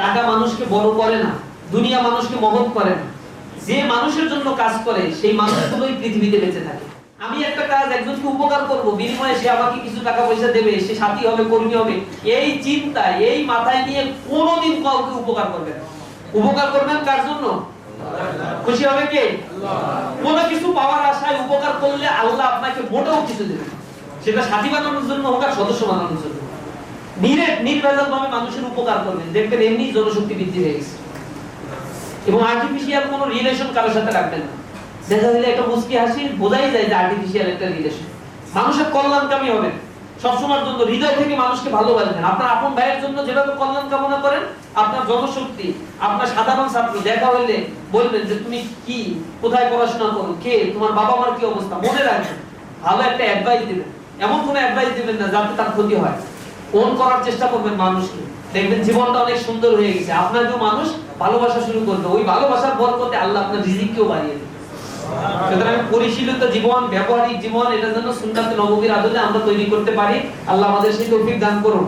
টাকা মানুষকে বড় করে না, দুনিয়া মানুষকে মহৎ করে না। যে মানুষের জন্য কাজ করে, সেই মানুষগুলোই পৃথিবীতে বেঁচে থাকে। আমি একটা কাজ একজনকে উপকার করব, বিনিময়ে সে আমাকে কিছু টাকা পয়সা দেবে, সে সাথী হবে, কর্মী হবে, এই চিন্তা, এই মাথায় নিয়ে কোনোদিন কাউকে উপকার করবে না। উপকার করবেন কার জন্য? খুশি হবে কে? কোনো কিছু পাওয়ার আশায় উপকার করলে আল্লাহ আপনাকে মোটেও কিছু দেবে সেটা সাথী বানানোর জন্য হোক আর সদস্য বানানোর জন্য নিরেট নির্ভেজাল ভাবে মানুষের উপকার করবেন। দেখবেন এমনি জনশক্তি বৃদ্ধি হয়ে গেছে। এবং আর্টিফিশিয়াল কোনো রিলেশন কারোর সাথে রাখবেন না। দেখা দিলে একটা মুস্কি হাসি, বোঝাই যায় যে আর্টিফিশিয়াল একটা রিলেশন মানুষের কল্যাণকামী হবেন। সবসময়ের জন্য হৃদয় থেকে মানুষকে ভালোবাসবেন। আপনার আপন ভাইয়ের জন্য যেভাবে কল্যাণ কামনা করেন, আপনার জনশক্তি, আপনার সাধারণ ছাত্র, দেখা হইলে বলবেন যে, তুমি কি? কোথায় পড়াশোনা করো? কে? তোমার বাবা মার কি অবস্থা? মনে রাখবেন। ভালো একটা অ্যাডভাইস দিবেন। এমন কোনো অ্যাডভাইস দিবেন না যাতে তার ক্ষতি হয়। ওন করার চেষ্টা করবেন মানুষকে। দেখবেন জীবনটা অনেক সুন্দর হয়ে গেছে। আপনাকেও মানুষ ভালোবাসা শুরু করবে। ওই ভালোবাসার বরকতে আল্লাহ আপনার রিজিককেও বাড়িয়ে দেবে। সুতরাং পরিশীলিত জীবন, ব্যবহারিক জীবন এটা যেন সুন্নাতে নববীর আদলে আমরা তৈরি করতে পারি। আল্লাহ আমাদের সেই তৌফিক দান করুন।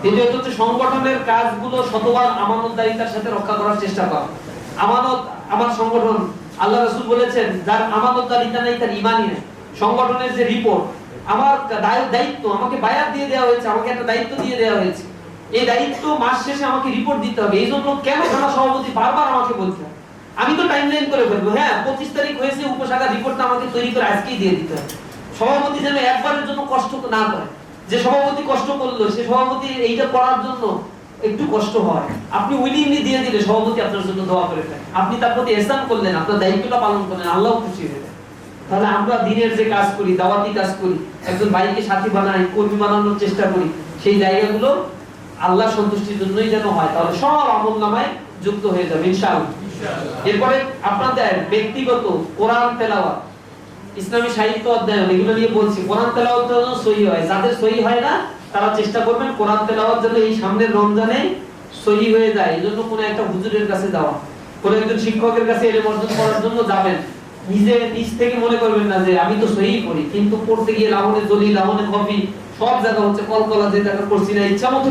দ্বিতীয়ত হচ্ছে সংগঠনের কাজগুলো শতবার আমানতদারিতার সাথে রক্ষা করার চেষ্টা করা। আমানত আমার সংগঠন, আল্লাহ রাসূল বলেছেন, যার আমানতদারিতা নেই, তার ইমানই নেই। সংগঠনের যে রিপোর্ট আমার দায়- দায়িত্ব আমাকে বায়াত দিয়ে দেওয়া হয়েছে, আমাকে একটা দায়িত্ব দিয়ে দেওয়া হয়েছে। এই দায়িত্ব মাস শেষে আমাকে রিপোর্ট দিতে হবে। এই জন্য কেন থানা সভাপতি বারবার আমাকে হবে আমি তো টাইমলাইন করে ফেলব হ্যাঁ পঁচিশ তারিখ হয়েছে উপশাখা রিপোর্টটা আমাকে তৈরি করে আজকেই দিয়ে দিতে হবে। সভাপতি যেন একবারের জন্য কষ্ট না করে। যে সভাপতি কষ্ট করল, সে সভাপতি এইটা করার জন্য একটু কষ্ট হয়। আপনি উইলিংলি দিয়ে দিলে সভাপতি আপনার জন্য দোয়া করে ফেলেন আপনি তার প্রতি এহসান করলেন, আপনার দায়িত্বটা পালন করলেন, আল্লাহ খুশি হয়ে। তাহলে আমরা দিনের যে কাজ করি দাওয়াতি কাজ করি একজন ভাইকে সাথী বানাই কর্মী বানানোর চেষ্টা করি সেই জায়গাগুলো আল্লাহ সন্তুষ্টির জন্যই যেন হয় তাহলে সব আমল নামায় যুক্ত হয়ে যাবে ইনশাআল্লাহ। এরপরে আপনাদের ব্যক্তিগত কোরআন তেলাওয়াত। ইসলামী সাহিত্য অধ্যয়ন এগুলো নিয়ে বলছি কোরআন তেলাওয়াত যেন সহি হয়। যাদের সহি হয় না তারা চেষ্টা করবেন কোরআন তেলাওয়াত যেন এই সামনের রমজানে সহি হয়ে যায়। এই জন্য কোনো একটা হুজুরের কাছে যাওয়া কোনো একজন শিক্ষকের কাছে এলে অর্জন করার জন্য যাবেন। নিজে থেকে মনে করবেন না যে আমি তো সহি করি কিন্তু পড়তে গিয়ে সব জায়গা হচ্ছে কলকলা যে করছি না, ইচ্ছা মতো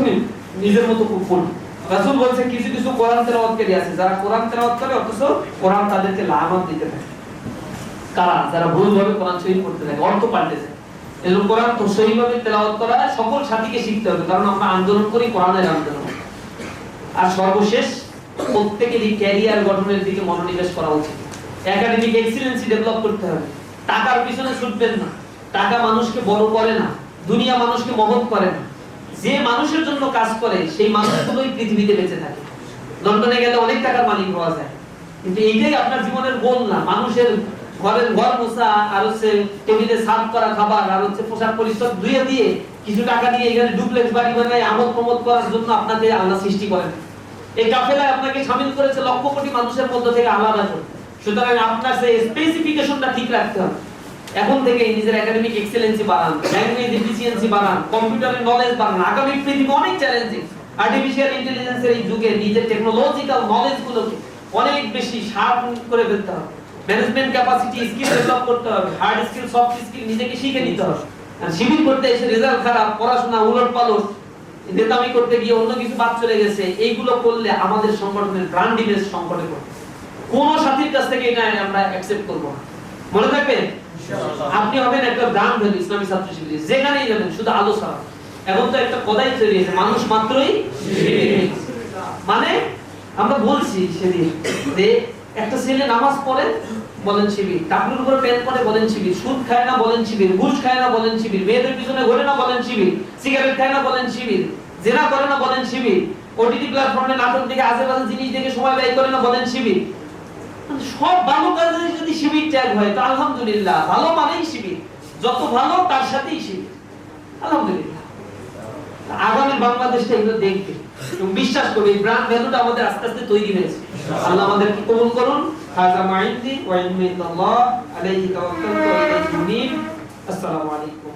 নিজের মতো খুব পড়ি। রাসূল বলছে, কিছু কিছু কোরআন তেলাওয়াতকারী আছে, যারা কোরআন তেলাওয়াত করে, অথচ কোরআন তাদেরকে দিতে থাকে। কারা? যারা ভুলভাবে কোরআন থাকে, অর্থ কোরআন তো সহিভাবে তেলাওয়াত করা সকল সাথীকে শিখতে হবে, কারণ আমরা আন্দোলন করি কোরআনের আন্দোলন। আর সর্বশেষ, প্রত্যেকেরই ক্যারিয়ার গঠনের দিকে মনোনিবেশ করা উচিত। একাডেমিক এক্সিলেন্সি ডেভেলপ করতে হবে। টাকার পিছনে ছুটবেন না। টাকা মানুষকে বড় করে না। দুনিয়া মানুষকে মহৎ করে না। যে মানুষের জন্য কাজ করে, সেই মানুষগুলোই পৃথিবীতে বেঁচে থাকে। লন্ডনে গেলে অনেক টাকার মালিক হওয়া যায়। কিন্তু এইটাই আপনার জীবনের গোল না। মানুষের ঘরের ঘর মোছা, আর হচ্ছে টেবিলে সার্ভ করা খাবার, আর হচ্ছে পোশাক পরিচ্ছদ ধুয়ে দিয়ে কিছু টাকা দিয়ে এখানে ডুপ্লেক্স বাড়ি বানায় আমোদ প্রমোদ করার জন্য আপনাকে আল্লাহ সৃষ্টি করেন। এই কাফেলায় আপনাকে সামিল করেছে লক্ষ কোটি মানুষের মধ্যে থেকে আলাদা করে। সুতরাং আপনার সেই স্পেসিফিকেশনটা ঠিক রাখতে হবে। এখন থেকে নিজের একাডেমিক এক্সেলেন্সি বাড়ান ল্যাঙ্গুয়েজ এফিসিয়েন্সি বাড়ান কম্পিউটারের নলেজ বাড়ান। আগামী পৃথিবী অনেক চ্যালেঞ্জিং আর্টিফিশিয়াল ইন্টেলিজেন্সের এই যুগে নিজের টেকনোলজিক্যাল নলেজ গুলোকে অনেক বেশি শার্প করে ফেলতে হবে। ম্যানেজমেন্ট ক্যাপাসিটি স্কিল ডেভেলপ করতে হবে। হার্ড স্কিল সফট স্কিল নিজেকে শিখে নিতে হবে। আর শিবির করতে এসে রেজাল্ট খারাপ, পড়াশোনা উলট পালট নেতামি করতে গিয়ে অন্য কিছু বাদ চলে গেছে, এইগুলো করলে আমাদের সংগঠনের ব্র্যান্ড ইমেজ সংকটে পড়বে। কোন সাথীর কাছ থেকে এটা আমরা অ্যাকসেপ্ট করব না। মনে থাকবেন? আপনি হবেন একটা ইসলামী ছাত্র শিবির। যেখানেই যাবেন শুধু আলো ছাড়া। এখন তো একটা কথাই হয়েছে মানুষ মাত্রই। মানে আমরা বলছি সেদিন যে একটা ছেলে নামাজ পড়ে বলেন শিবির। টাকুর উপরে পরে বলেন শিবির। সুদ খায় না বলেন শিবির। ঘুষ খায় না বলেন শিবির। মেয়েদের পিছনে ঘোরে না বলেন শিবির। সিগারেট খায় না বলেন শিবির। জেনা করে না বলেন শিবির। ওটিটি প্ল্যাটফর্মে নাটক দেখে আশেপাশে জিনিস দেখে সময় ব্যয় করে না বলেন শিবির। সব ভালো যদি শিবির ত্যাগ হয় আলহামদুলিল্লাহ, ভালো মানেই শিবির। যত ভালো, তার সাথেই শিবির। আলহামদুলিল্লাহ। আগামী বাংলাদেশটা এগুলো দেখবে। এবং বিশ্বাস করবে ব্র্যান্ড ভ্যালুটা আমাদের আস্তে আস্তে তৈরি হয়েছে। আল্লাহ আমাদেরকে কবুল করুন। মা ইনদি ওয়া ইলমু আলাইহি তাওয়াক্কালতু ওয়া ইলাইহি আসসালামু আলাইকুম।